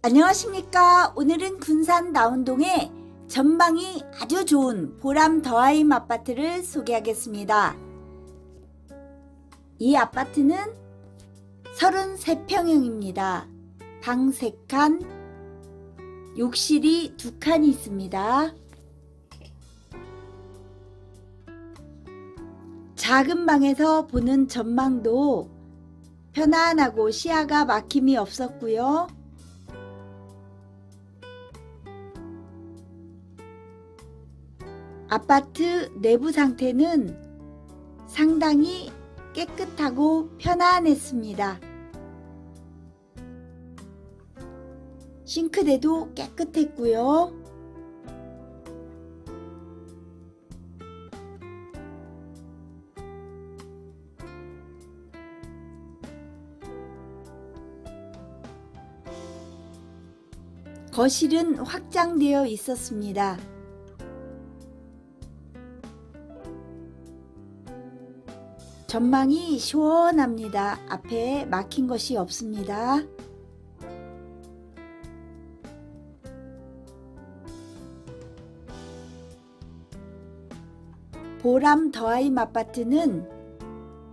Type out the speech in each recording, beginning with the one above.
안녕하십니까. 오늘은 군산 나운동의 전망이 아주 좋은 보람 더하임 아파트를 소개하겠습니다. 이 아파트는 33평형입니다. 방 3칸, 욕실이 2칸이 있습니다. 작은 방에서 보는 전망도 편안하고 시야가 막힘이 없었고요. 아파트 내부 상태는 상당히 깨끗하고 편안했습니다. 싱크대도 깨끗했고요. 거실은 확장되어 있었습니다. 전망이 시원합니다. 앞에 막힌 것이 없습니다. 보람 더하임 아파트는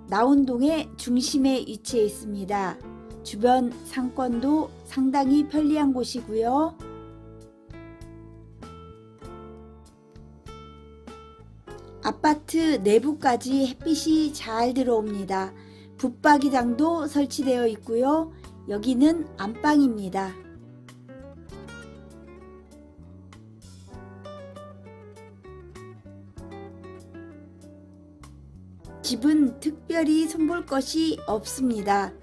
나운동의 중심에 위치해 있습니다. 주변 상권도 상당히 편리한 곳이고요. 아파트 내부까지 햇빛이 잘 들어옵니다. 붙박이장도 설치되어 있고요. 여기는 안방입니다. 집은 특별히 손볼 것이 없습니다.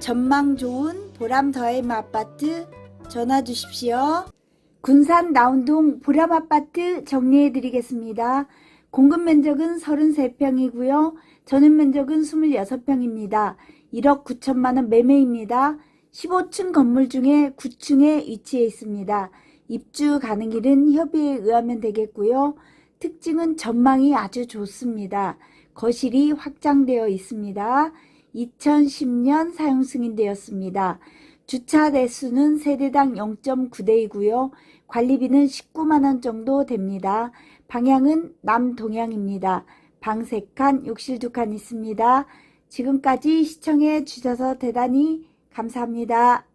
전망 좋은 보람 더햄 아파트 전화 주십시오. 군산 나운동 보람 아파트 정리해 드리겠습니다. 공급 면적은 33평이고요. 전용 면적은 26평입니다. 1억 9천만 원 매매입니다. 15층 건물 중에 9층에 위치해 있습니다. 입주 가능 길은 협의에 의하면 되겠고요. 특징은 전망이 아주 좋습니다. 거실이 확장되어 있습니다. 2010년 사용 승인되었습니다. 주차 대수는 세대당 0.9대이고요. 관리비는 19만원 정도 됩니다. 방향은 남동향입니다. 방 3칸, 욕실 2칸 있습니다. 지금까지 시청해 주셔서 대단히 감사합니다.